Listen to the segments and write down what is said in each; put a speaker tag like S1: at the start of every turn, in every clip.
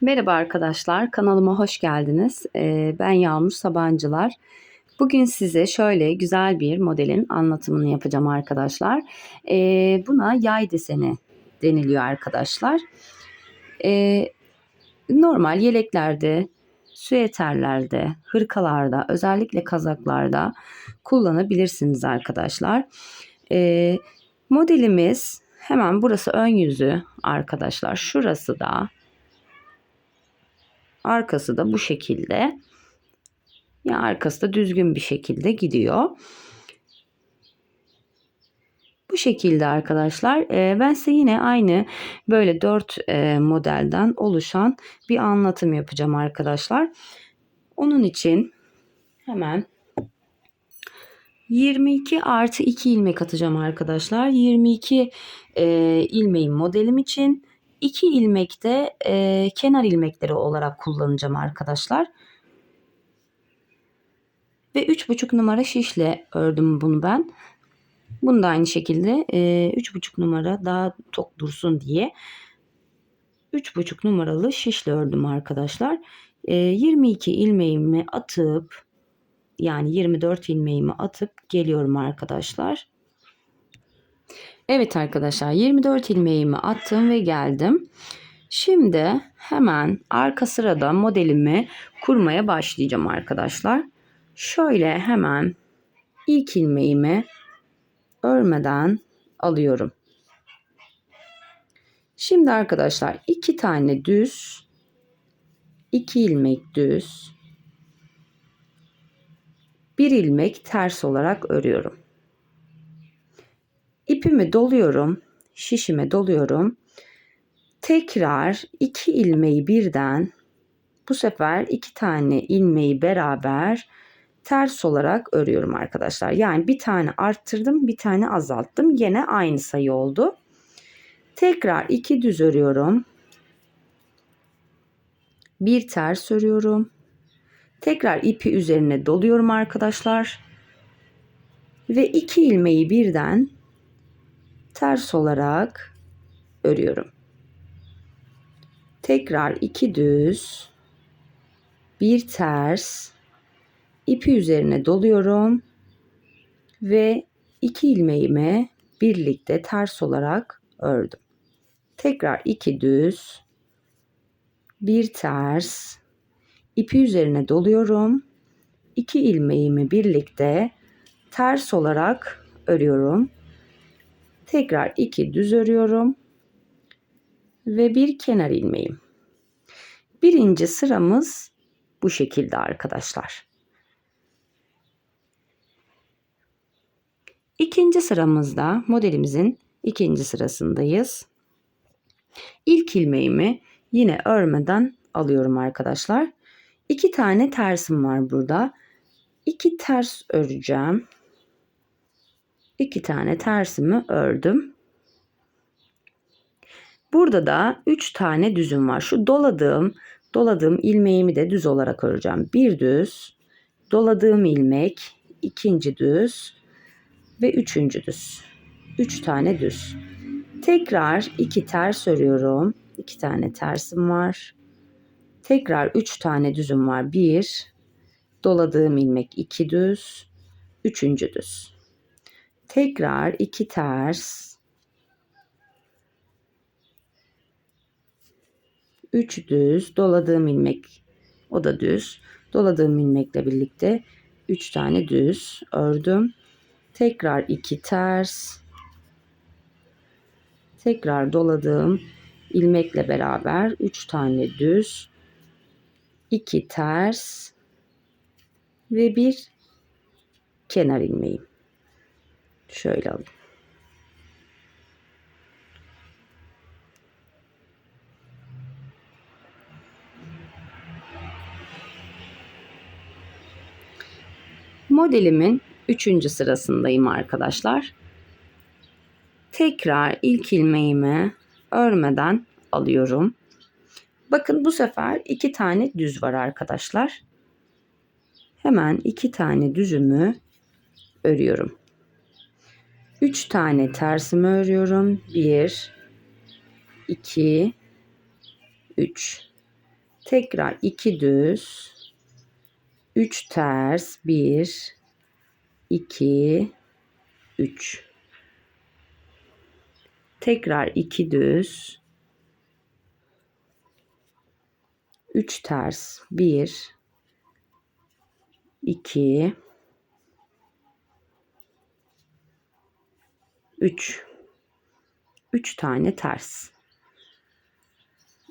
S1: Merhaba arkadaşlar, kanalıma hoş geldiniz. Ee, ben Yağmur Sabancılar. Bugün size şöyle güzel bir modelin anlatımını yapacağım arkadaşlar. Ee, buna yay deseni deniliyor arkadaşlar. Ee, normal yeleklerde, süeterlerde, hırkalarda, özellikle kazaklarda kullanabilirsiniz arkadaşlar. Modelimiz hemen burası ön yüzü arkadaşlar. Şurası da Arkası da bu şekilde. Ya arkası da düzgün bir şekilde gidiyor. Bu şekilde arkadaşlar. Ee, ben size yine aynı böyle 4 e, modelden oluşan bir anlatım yapacağım arkadaşlar. Onun için hemen 22 artı 2 ilmek atacağım arkadaşlar. 22 e, ilmeğin modelim için 2 ilmek de e, kenar ilmekleri olarak kullanacağım arkadaşlar. Ve 3,5 numara şişle ördüm bunu ben. Bunu da aynı şekilde e, 3,5 numara daha tok dursun diye 3,5 numaralı şişle ördüm arkadaşlar. E, 22 ilmeğimi atıp yani 24 ilmeğimi atıp geliyorum arkadaşlar. Evet arkadaşlar 24 ilmeğimi attım ve geldim. Şimdi hemen arka sırada modelimi kurmaya başlayacağım arkadaşlar. Şöyle hemen ilk ilmeğimi örmeden alıyorum. Şimdi arkadaşlar iki tane düz, iki ilmek düz, bir ilmek ters olarak örüyorum. İpimi doluyorum. Şişime doluyorum. Tekrar iki ilmeği birden bu sefer iki tane ilmeği beraber ters olarak örüyorum arkadaşlar. Yani bir tane arttırdım, bir tane azalttım. Yine aynı sayı oldu. Tekrar iki düz örüyorum. Bir ters örüyorum. Tekrar ipi üzerine doluyorum arkadaşlar. Ve iki ilmeği birden ters olarak örüyorum. Tekrar iki düz, bir ters, ipi üzerine doluyorum ve iki ilmeğimi birlikte ters olarak ördüm. Tekrar iki düz, bir ters, ipi üzerine doluyorum. iki ilmeğimi birlikte ters olarak örüyorum. Tekrar iki düz örüyorum. Ve bir kenar ilmeğim. Birinci sıramız bu şekilde arkadaşlar. İkinci sıramızda modelimizin ikinci sırasındayız. İlk ilmeğimi yine örmeden alıyorum arkadaşlar. İki tane tersim var burada. İki ters öreceğim iki tane tersimi ördüm. Burada da 3 tane düzüm var. Şu doladığım doladığım ilmeğimi de düz olarak öreceğim. Bir düz, doladığım ilmek, ikinci düz ve üçüncü düz. 3 tane düz. Tekrar iki ters örüyorum. 2 tane tersim var. Tekrar 3 tane düzüm var. 1 doladığım ilmek 2 düz, üçüncü düz. Tekrar iki ters. Üç düz. Doladığım ilmek. O da düz. Doladığım ilmekle birlikte üç tane düz ördüm. Tekrar iki ters. Tekrar doladığım ilmekle beraber üç tane düz. iki ters ve bir kenar ilmeğim. Şöyle alayım. Modelimin üçüncü sırasındayım arkadaşlar. Tekrar ilk ilmeğimi örmeden alıyorum. Bakın bu sefer iki tane düz var arkadaşlar. Hemen iki tane düzümü örüyorum. 3 tane tersimi örüyorum. 1 2 3 Tekrar iki düz. Üç ters. Bir, iki, üç. Tekrar iki düz. Üç ters. Bir, iki, üç. Üç tane ters.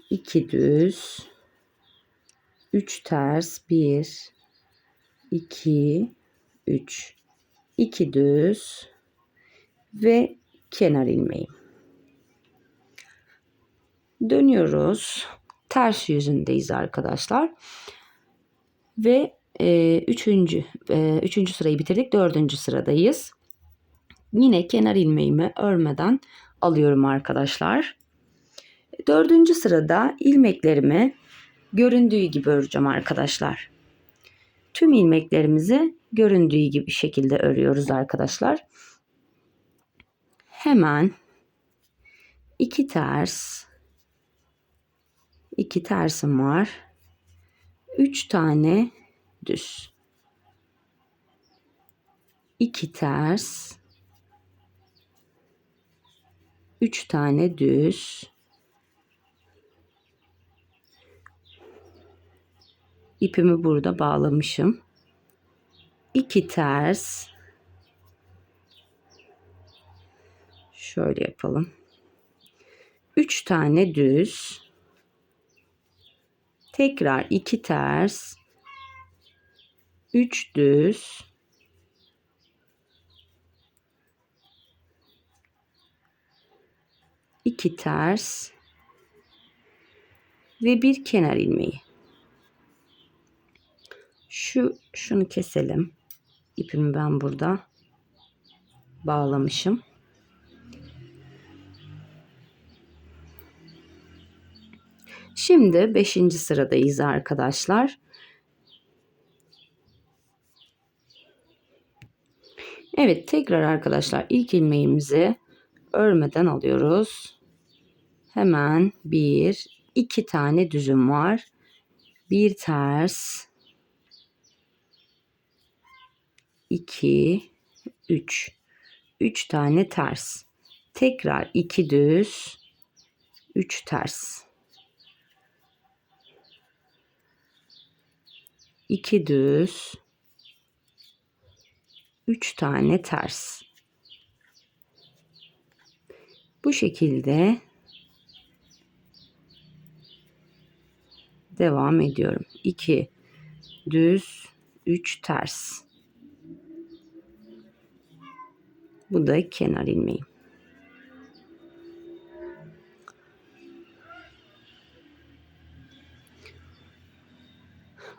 S1: iki düz. Üç ters. Bir, iki, üç. İki düz ve kenar ilmeği. Dönüyoruz. Ters yüzündeyiz arkadaşlar. Ve e, üçüncü, e, üçüncü sırayı bitirdik. Dördüncü sıradayız. Yine kenar ilmeğimi örmeden alıyorum arkadaşlar. Dördüncü sırada ilmeklerimi göründüğü gibi öreceğim arkadaşlar. Tüm ilmeklerimizi göründüğü gibi şekilde örüyoruz arkadaşlar. Hemen iki ters iki tersim var. Üç tane düz. iki ters. Üç tane düz. İpimi burada bağlamışım. iki ters. Şöyle yapalım. Üç tane düz. Tekrar iki ters. Üç düz. İki ters ve bir kenar ilmeği. Şu şunu keselim. İpimi ben burada bağlamışım. Şimdi 5. sıradayız arkadaşlar. Evet tekrar arkadaşlar ilk ilmeğimizi örmeden alıyoruz. Hemen bir iki tane düzüm var. Bir ters. iki, üç. Üç tane ters. Tekrar iki düz. Üç ters. 2 düz, 3 tane ters. Bu şekilde devam ediyorum. 2 düz, 3 ters. Bu da kenar ilmeği.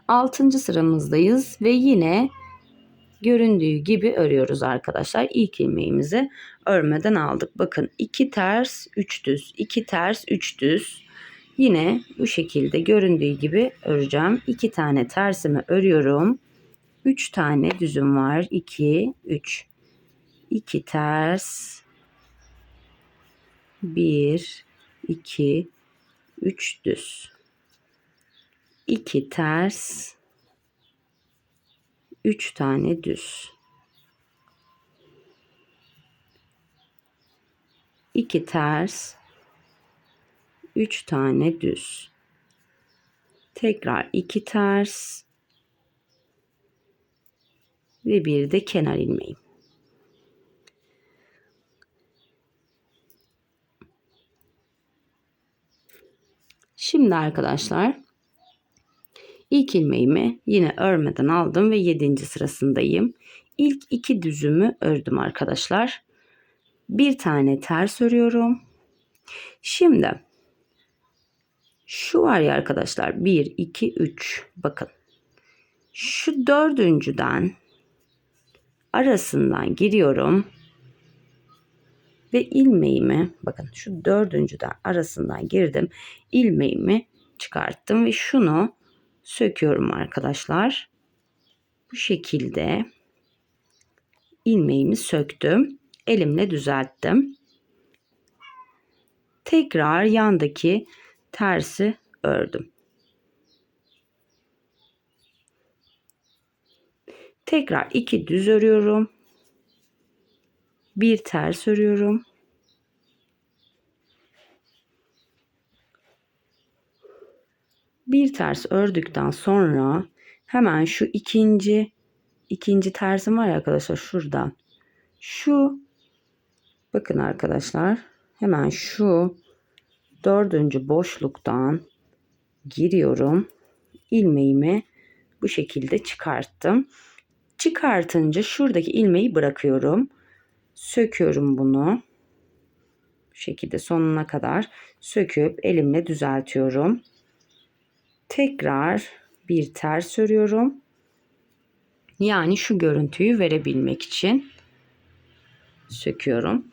S1: Altıncı sıramızdayız ve yine göründüğü gibi örüyoruz arkadaşlar. İlk ilmeğimizi örmeden aldık. Bakın 2 ters 3 düz 2 ters 3 düz. Yine bu şekilde göründüğü gibi öreceğim. 2 tane tersimi örüyorum. 3 tane düzüm var. 2 3 2 ters 1 2 3 düz 2 ters 3 tane düz. 2 ters. 3 tane düz. Tekrar 2 ters. Ve bir de kenar ilmeği. Şimdi arkadaşlar İlk ilmeğimi yine örmeden aldım ve 7. sırasındayım. İlk iki düzümü ördüm arkadaşlar. Bir tane ters örüyorum. Şimdi şu var ya arkadaşlar 1 2 3 bakın. Şu dördüncüden arasından giriyorum ve ilmeğimi bakın şu dördüncüden arasından girdim ilmeğimi çıkarttım ve şunu söküyorum arkadaşlar. Bu şekilde ilmeğimi söktüm. Elimle düzelttim. Tekrar yandaki tersi ördüm. Tekrar iki düz örüyorum. Bir ters örüyorum. Bir ters ördükten sonra hemen şu ikinci ikinci tersim var ya arkadaşlar şurada. Şu bakın arkadaşlar hemen şu dördüncü boşluktan giriyorum. ilmeğimi bu şekilde çıkarttım. Çıkartınca şuradaki ilmeği bırakıyorum. Söküyorum bunu. Bu şekilde sonuna kadar söküp elimle düzeltiyorum. Tekrar bir ters örüyorum. Yani şu görüntüyü verebilmek için söküyorum.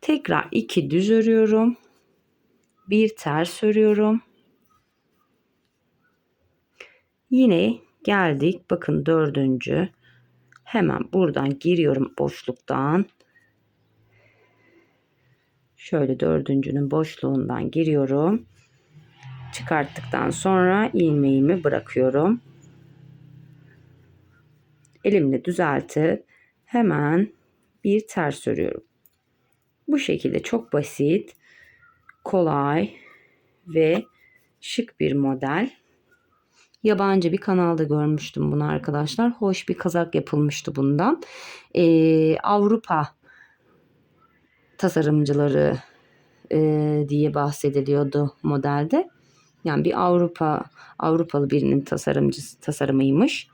S1: Tekrar iki düz örüyorum. Bir ters örüyorum. Yine geldik. Bakın dördüncü. Hemen buradan giriyorum boşluktan. Şöyle dördüncünün boşluğundan giriyorum. Çıkarttıktan sonra ilmeğimi bırakıyorum. Elimle düzeltip hemen bir ters örüyorum. Bu şekilde çok basit, kolay ve şık bir model. Yabancı bir kanalda görmüştüm bunu arkadaşlar. Hoş bir kazak yapılmıştı bundan. Ee, Avrupa tasarımcıları e, diye bahsediliyordu modelde. Yani bir Avrupa Avrupalı birinin tasarımcısı tasarımıymış.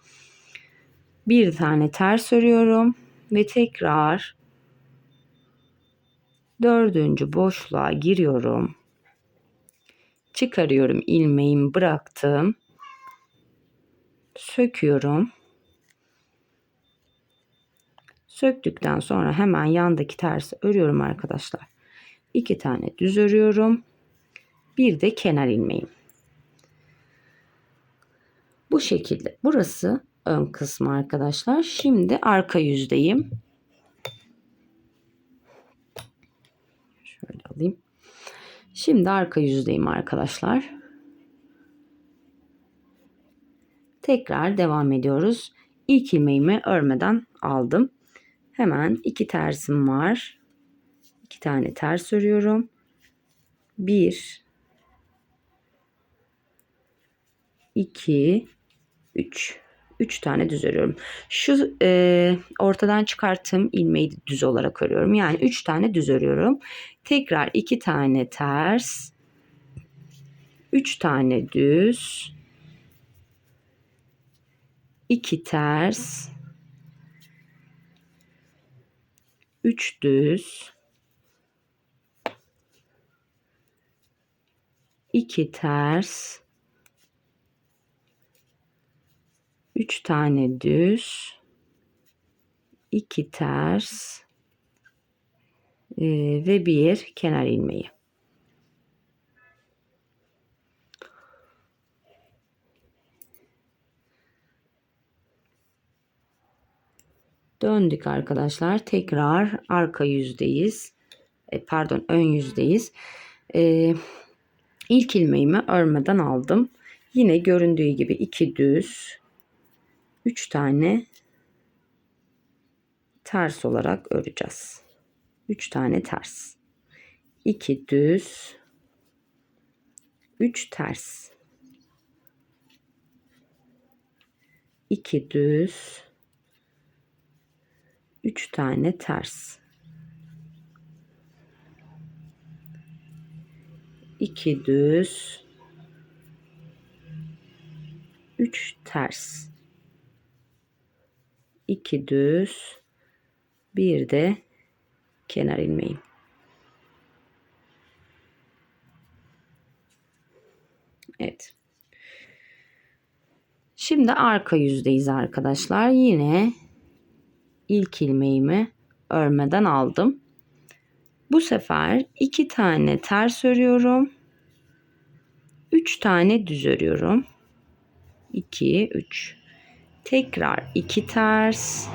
S1: Bir tane ters örüyorum ve tekrar dördüncü boşluğa giriyorum. Çıkarıyorum ilmeğimi bıraktım. Söküyorum. Söktükten sonra hemen yandaki tersi örüyorum arkadaşlar. İki tane düz örüyorum. Bir de kenar ilmeğim. Bu şekilde. Burası ön kısmı arkadaşlar. Şimdi arka yüzdeyim. Şöyle alayım. Şimdi arka yüzdeyim arkadaşlar. Tekrar devam ediyoruz. İlk ilmeğimi örmeden aldım. Hemen iki tersim var. İki tane ters örüyorum. Bir, iki, üç. Üç tane düz örüyorum. Şu e, ortadan çıkarttığım ilmeği düz olarak örüyorum. Yani üç tane düz örüyorum. Tekrar iki tane ters. Üç tane düz. iki ters. 3 düz. 2 ters. 3 tane düz. 2 ters. E, ve bir kenar ilmeği. Döndük arkadaşlar. Tekrar arka yüzdeyiz. E, pardon ön yüzdeyiz. E, ilk ilmeğimi örmeden aldım. Yine göründüğü gibi iki düz. Üç tane ters olarak öreceğiz. Üç tane ters. iki düz. Üç ters. iki düz 3 tane ters. 2 düz 3 ters 2 düz bir de kenar ilmeği. Evet. Şimdi arka yüzdeyiz arkadaşlar. Yine ilk ilmeğimi örmeden aldım. Bu sefer iki tane ters örüyorum. Üç tane düz örüyorum. 2 3 tekrar iki ters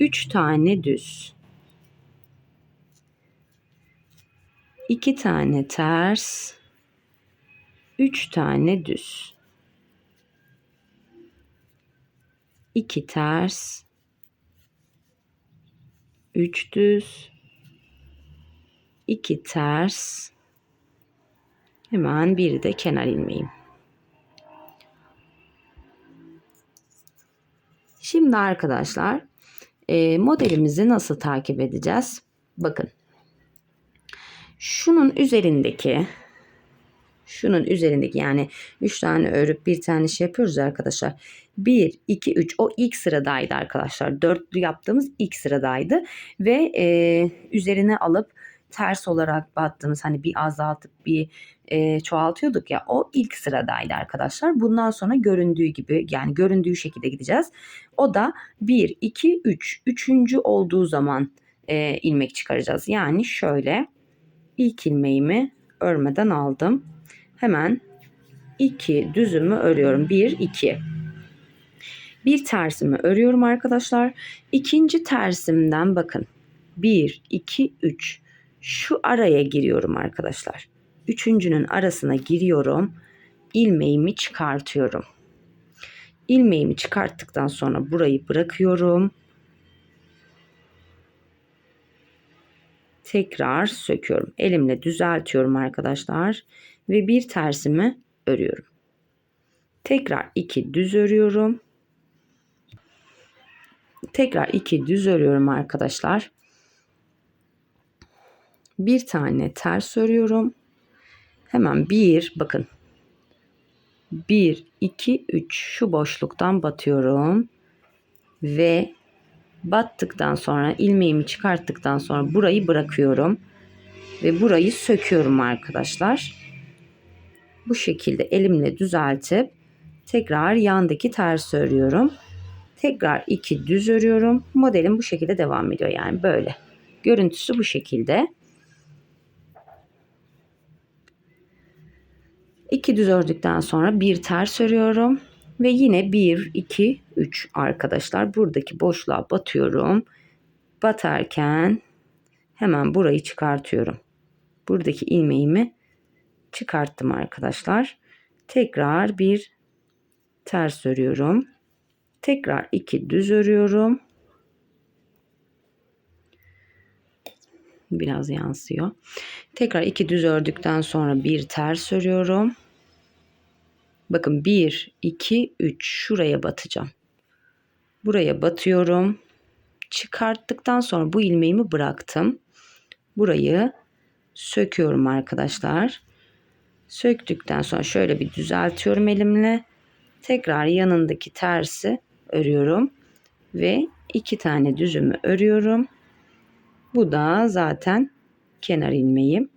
S1: üç tane düz iki tane ters 3 tane düz. 2 ters. 3 düz. 2 ters. Hemen bir de kenar ilmeğim. Şimdi arkadaşlar e, modelimizi nasıl takip edeceğiz? Bakın. Şunun üzerindeki şunun üzerindeki yani 3 tane örüp bir tane şey yapıyoruz arkadaşlar. 1, 2, 3 o ilk sıradaydı arkadaşlar. Dörtlü yaptığımız ilk sıradaydı. Ve e, üzerine alıp ters olarak battığımız hani bir azaltıp bir e, çoğaltıyorduk ya o ilk sıradaydı arkadaşlar. Bundan sonra göründüğü gibi yani göründüğü şekilde gideceğiz. O da 1, 2, 3. Üçüncü olduğu zaman e, ilmek çıkaracağız. Yani şöyle ilk ilmeğimi örmeden aldım. Hemen 2 düzümü örüyorum. 1, 2. Bir tersimi örüyorum arkadaşlar. İkinci tersimden bakın. 1, 2, 3. Şu araya giriyorum arkadaşlar. Üçüncünün arasına giriyorum. ilmeğimi çıkartıyorum. İlmeğimi çıkarttıktan sonra burayı bırakıyorum. Tekrar söküyorum. Elimle düzeltiyorum arkadaşlar ve bir tersimi örüyorum. Tekrar iki düz örüyorum. Tekrar iki düz örüyorum arkadaşlar. Bir tane ters örüyorum. Hemen bir bakın. 1 2 3 şu boşluktan batıyorum. Ve battıktan sonra ilmeğimi çıkarttıktan sonra burayı bırakıyorum. Ve burayı söküyorum arkadaşlar. Bu şekilde elimle düzeltip tekrar yandaki ters örüyorum. Tekrar iki düz örüyorum. Modelim bu şekilde devam ediyor yani böyle. Görüntüsü bu şekilde. İki düz ördükten sonra bir ters örüyorum. Ve yine 1, 2, 3 arkadaşlar. Buradaki boşluğa batıyorum. Batarken hemen burayı çıkartıyorum. Buradaki ilmeğimi çıkarttım arkadaşlar. Tekrar bir ters örüyorum. Tekrar iki düz örüyorum. Biraz yansıyor. Tekrar iki düz ördükten sonra bir ters örüyorum. Bakın 1, 2, 3 şuraya batacağım. Buraya batıyorum. Çıkarttıktan sonra bu ilmeğimi bıraktım. Burayı söküyorum arkadaşlar. Söktükten sonra şöyle bir düzeltiyorum elimle. Tekrar yanındaki tersi örüyorum ve iki tane düzümü örüyorum. Bu da zaten kenar ilmeğim.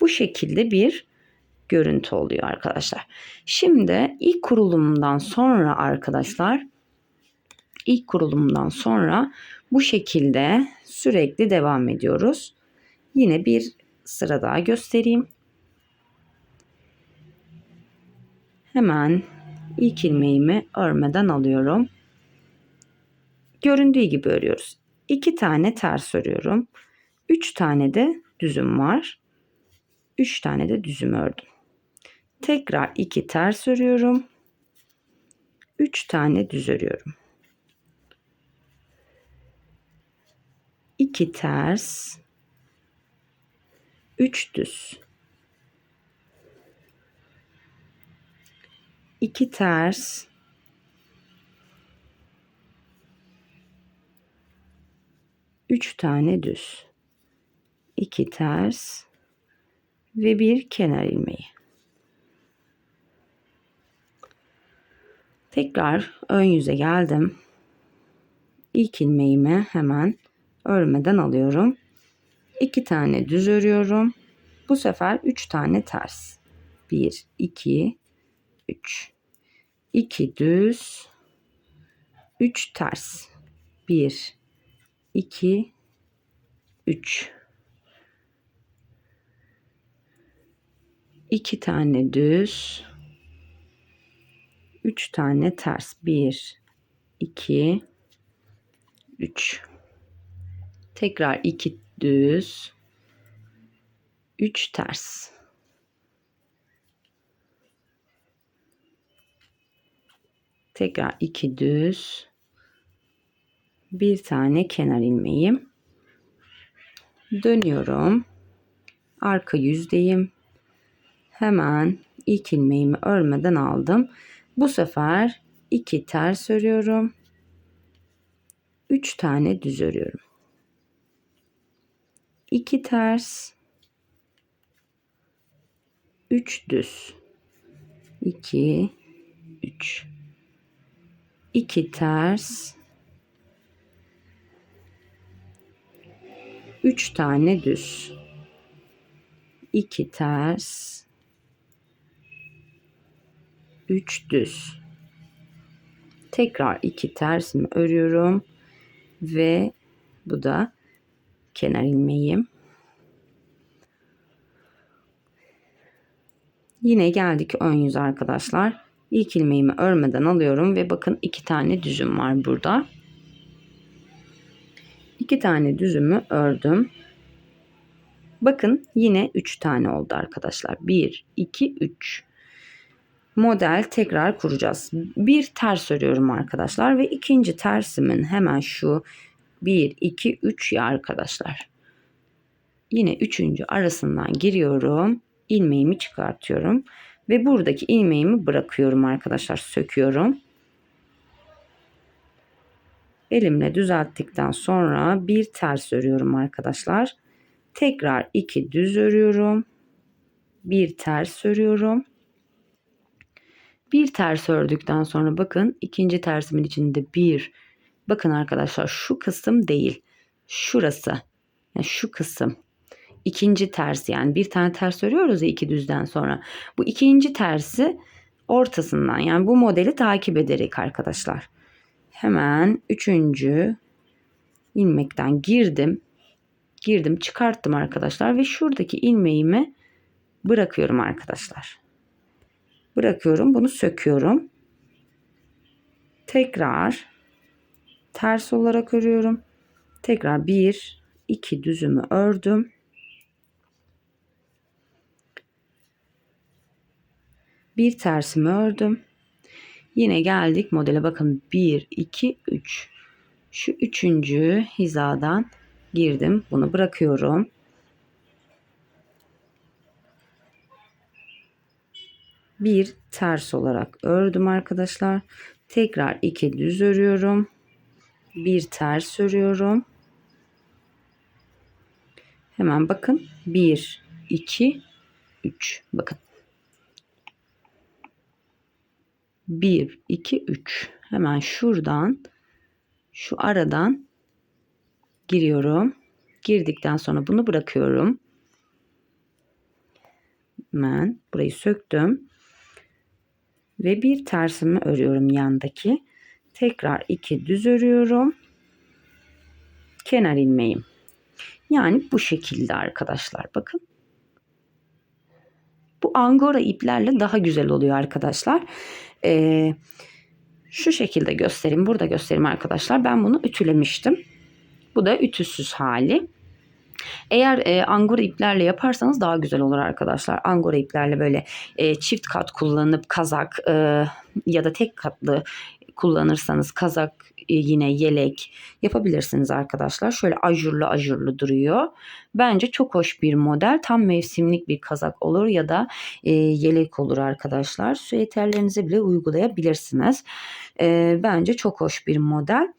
S1: Bu şekilde bir görüntü oluyor arkadaşlar. Şimdi ilk kurulumdan sonra arkadaşlar ilk kurulumdan sonra bu şekilde sürekli devam ediyoruz. Yine bir sıra daha göstereyim. Hemen ilk ilmeğimi örmeden alıyorum. Göründüğü gibi örüyoruz. 2 tane ters örüyorum. 3 tane de düzüm var. 3 tane de düzüm ördüm. Tekrar 2 ters örüyorum. 3 tane düz örüyorum. 2 ters 3 düz 2 ters. 3 tane düz. 2 ters. Ve bir kenar ilmeği. Tekrar ön yüze geldim. İlk ilmeğimi hemen örmeden alıyorum 2 tane düz örüyorum. Bu sefer 3 tane ters. 1 2 3 2 düz 3 ters. 1 2 3 2 tane düz 3 tane ters. 1 2 3 tekrar 2 düz, 3 ters. Tekrar 2 düz. Bir tane kenar ilmeği. Dönüyorum. Arka yüzdeyim. Hemen ilk ilmeğimi örmeden aldım. Bu sefer 2 ters örüyorum. 3 tane düz örüyorum. 2 ters. 3 düz. 2 3 2 ters. 3 tane düz. 2 ters. 3 düz. Tekrar 2 tersimi örüyorum? Ve bu da kenar ilmeğim. Yine geldik ön yüz arkadaşlar. İlk ilmeğimi örmeden alıyorum ve bakın iki tane düzüm var burada. İki tane düzümü ördüm. Bakın yine üç tane oldu arkadaşlar. Bir, iki, üç. Model tekrar kuracağız. Bir ters örüyorum arkadaşlar ve ikinci tersimin hemen şu 1, 2, 3 ya arkadaşlar. Yine üçüncü arasından giriyorum. ilmeğimi çıkartıyorum. Ve buradaki ilmeğimi bırakıyorum arkadaşlar. Söküyorum. Elimle düzelttikten sonra bir ters örüyorum arkadaşlar. Tekrar iki düz örüyorum. Bir ters örüyorum. Bir ters ördükten sonra bakın ikinci tersimin içinde bir, Bakın arkadaşlar şu kısım değil. Şurası. Yani şu kısım. İkinci ters yani bir tane ters örüyoruz ya iki düzden sonra. Bu ikinci tersi ortasından yani bu modeli takip ederek arkadaşlar. Hemen üçüncü ilmekten girdim. Girdim çıkarttım arkadaşlar ve şuradaki ilmeğimi bırakıyorum arkadaşlar. Bırakıyorum bunu söküyorum. Tekrar ters olarak örüyorum. Tekrar bir, iki düzümü ördüm. Bir tersimi ördüm. Yine geldik modele bakın 1 2 3. Şu üçüncü hizadan girdim. Bunu bırakıyorum. Bir ters olarak ördüm arkadaşlar. Tekrar iki düz örüyorum bir ters örüyorum. Hemen bakın 1 2 3 bakın 1 2 3 hemen şuradan şu aradan giriyorum. Girdikten sonra bunu bırakıyorum. Hemen burayı söktüm. Ve bir tersimi örüyorum yandaki. Tekrar iki düz örüyorum. Kenar ilmeğim. Yani bu şekilde arkadaşlar bakın. Bu angora iplerle daha güzel oluyor arkadaşlar. Ee, şu şekilde göstereyim. Burada göstereyim arkadaşlar. Ben bunu ütülemiştim. Bu da ütüsüz hali. Eğer e, angora iplerle yaparsanız daha güzel olur arkadaşlar. Angora iplerle böyle e, çift kat kullanıp kazak e, ya da tek katlı kullanırsanız kazak e, yine yelek yapabilirsiniz arkadaşlar. Şöyle ajurlu ajurlu duruyor. Bence çok hoş bir model. Tam mevsimlik bir kazak olur ya da e, yelek olur arkadaşlar. Süeterlerinize bile uygulayabilirsiniz. E, bence çok hoş bir model.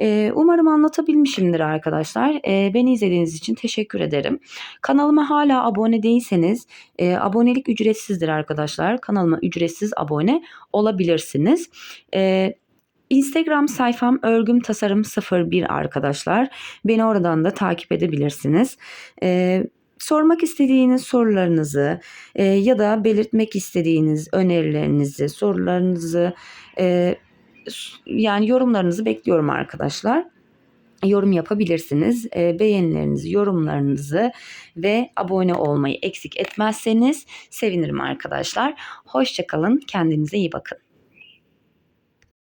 S1: E, umarım anlatabilmişimdir arkadaşlar. E, beni izlediğiniz için teşekkür ederim. Kanalıma hala abone değilseniz e, abonelik ücretsizdir arkadaşlar. Kanalıma ücretsiz abone olabilirsiniz. E, Instagram sayfam örgüm tasarım 01 arkadaşlar. Beni oradan da takip edebilirsiniz. Ee, sormak istediğiniz sorularınızı e, ya da belirtmek istediğiniz önerilerinizi, sorularınızı e, yani yorumlarınızı bekliyorum arkadaşlar yorum yapabilirsiniz. E, beğenilerinizi, yorumlarınızı ve abone olmayı eksik etmezseniz sevinirim arkadaşlar. Hoşçakalın. Kendinize iyi bakın.